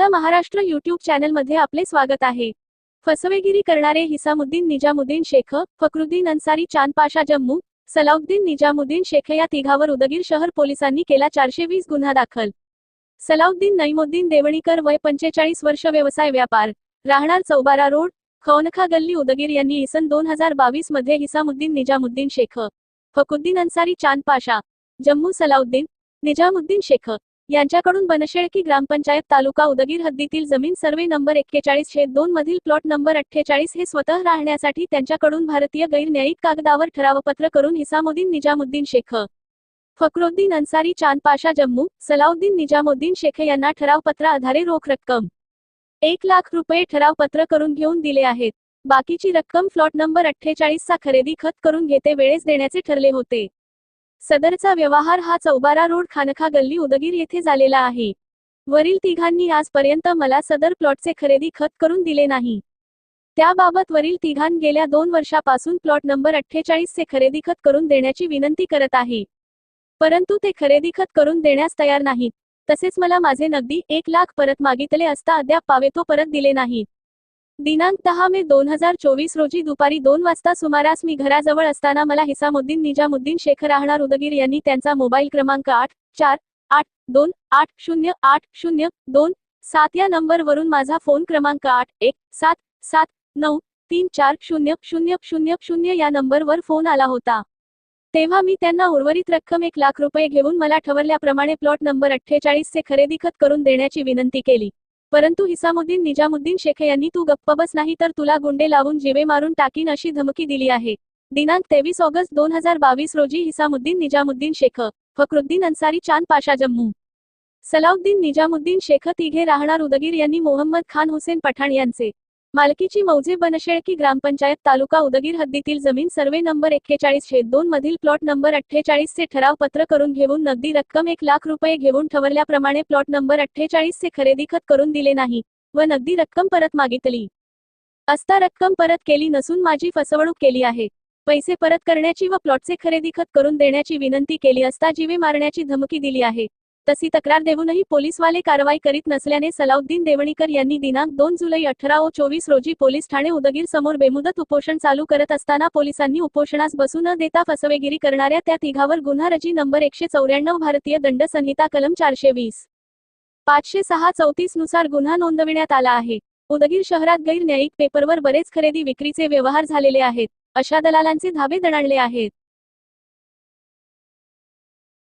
आपला महाराष्ट्र युट्यूब चॅनलमध्ये आपले स्वागत आहे. फसवेगिरी करणारे हिसामुद्दीन निजामुद्दीन शेख फकरुद्दीन अन्सारी चांदपाशा जम्मू सलाउद्दीन निजामुद्दीन शेख या तिघावर उदगीर शहर पोलिसांनी केला चारशे वीस गुन्हा दाखल. सलाउद्दीन नईमुद्दीन देवणीकर वय पंचेचाळीस वर्ष व्यवसाय व्यापार राहणार चौबारा रोड खौनखा गल्ली उदगीर यांनी इसन दोन हजार बावीसमध्ये हिसामुद्दीन निजामुद्दीन शेख फकुद्दीन अन्सारी चांदपाशा जम्मू सलाउद्दीन निजामुद्दीन शेख यांच्याकडून बनशेळकी ग्रामपंचायत तालुका उदगीर हद्दीतील जमीन सर्वे नंबर एक्केचाळीस शेत दोन मधील प्लॉट नंबर अठ्ठेचाळीस हे स्वतः राहण्यासाठी त्यांच्याकडून भारतीय गैरन्यायिक कागदावर ठरावपत्र करून हिसामुद्दीन निजामुद्दीन शेख फकरुद्दीन अन्सारी चांदपाशा जम्मू सलाउद्दीन निजामुद्दीन शेख यांना ठरावपत्र आधारे रोख रक्कम एक लाख रुपये ठरावपत्र करून घेऊन दिले आहेत. बाकीची रक्कम फ्लॉट नंबर अठ्ठेचाळीसचा खरेदी खत करून घेते वेळेस देण्याचे ठरले होते. सदरचा व्यवहार हा चौबारा रोड खानखा गल्ली उदगीर येथे झालेला आहे. वरील तिघांनी आजपर्यंत मला सदर प्लॉटचे खरेदी खत करून दिले नाही. त्याबाबत वरील तिघां गेल्या दोन वर्षापासून प्लॉट नंबर अठ्ठेचाळीस चे खरेदी खत करून देण्याची विनंती करत आहे. परंतु ते खरेदी खत करून देण्यास तयार नाहीत. तसेच मला माझे नगदी एक लाख परत मागितले असता अद्याप पावेतो परत दिले नाहीत. दिनांक दहा मे दोन हजार चोवीस रोजी दुपारी दोन वाजता सुमारास मी घराजवळ असताना मला हिसामुद्दीन निजामुद्दीन शेख राहणार उदगीर यांनी त्यांचा मोबाईल क्रमांक आठ चार आठ दोन आठ शून्य आठ शून्य दोन सात या नंबरवरून माझा फोन क्रमांक आठ एक सात सात नऊ तीन चार शून्य शून्य शून्य शून्य या नंबरवर फोन आला होता. तेव्हा मी त्यांना उर्वरित रक्कम एक लाख रुपये घेऊन मला ठरवल्याप्रमाणे प्लॉट नंबर अठ्ठेचाळीस चे खरेदी खत करून देण्याची विनंती केली. परंतु हिसामुद्दीन निजामुद्दीन शेख यांनी तू गप्प बस नाही तर तुला गुंडे लावून जिवे मारून टाकीन अशी धमकी दिली आहे. दिनांक तेवीस ऑगस्ट दोन हजार बावीस रोजी हिसामुद्दीन निजामुद्दीन शेख फकरुद्दीन अन्सारी चांद पाशा जम्मू. सलाउद्दीन निजामुद्दीन शेख तिघे राहणार उदगीर यांनी मोहम्मद खान हुसेन पठाण यांचे मालकीची मौजे बनशेळकी ग्रामपंचायत तालुका उदगीर हद्दीतील जमीन सर्वे नंबर एक्केचाळीस शेत दोन मधील प्लॉट नंबर अठ्ठेचाळीस चे ठराव पत्र करून घेऊन नगदी रक्कम एक लाख रुपये घेऊन ठरवल्याप्रमाणे प्लॉट नंबर अठ्ठेचाळीस चे खरेदी खत करून दिले नाही व नगदी रक्कम परत मागितली. असता रक्कम परत केली नसून माझी फसवणूक केली आहे. पैसे परत करण्याची व प्लॉटचे खरेदी खत करून देण्याची विनंती केली असता जीवे मारण्याची धमकी दिली आहे. तशी तक्रार देऊनही पोलीसवाले कारवाई करीत नसल्याने सलाउद्दीन देवणीकर यांनी दिनांक दोन जुलै अठरा ओ चोवीस रोजी पोलीस ठाणे उदगीर समोर बेमुदत उपोषण चालू करत असताना पोलिसांनी उपोषणास बसू न देता फसवेगिरी करणाऱ्या त्या तिघावर गुन्हा रजी नंबर एकशे चौऱ्याण्णव भारतीय दंड संहिता कलम चारशे वीस. पाचशे सहा चौतीसनुसार गुन्हा नोंदविण्यात आला आहे. उदगीर शहरात गैर न्यायिक पेपरवर बरेच खरेदी विक्रीचे व्यवहार झालेले आहेत. अशा दलालांचे धाबे दणाणले आहेत.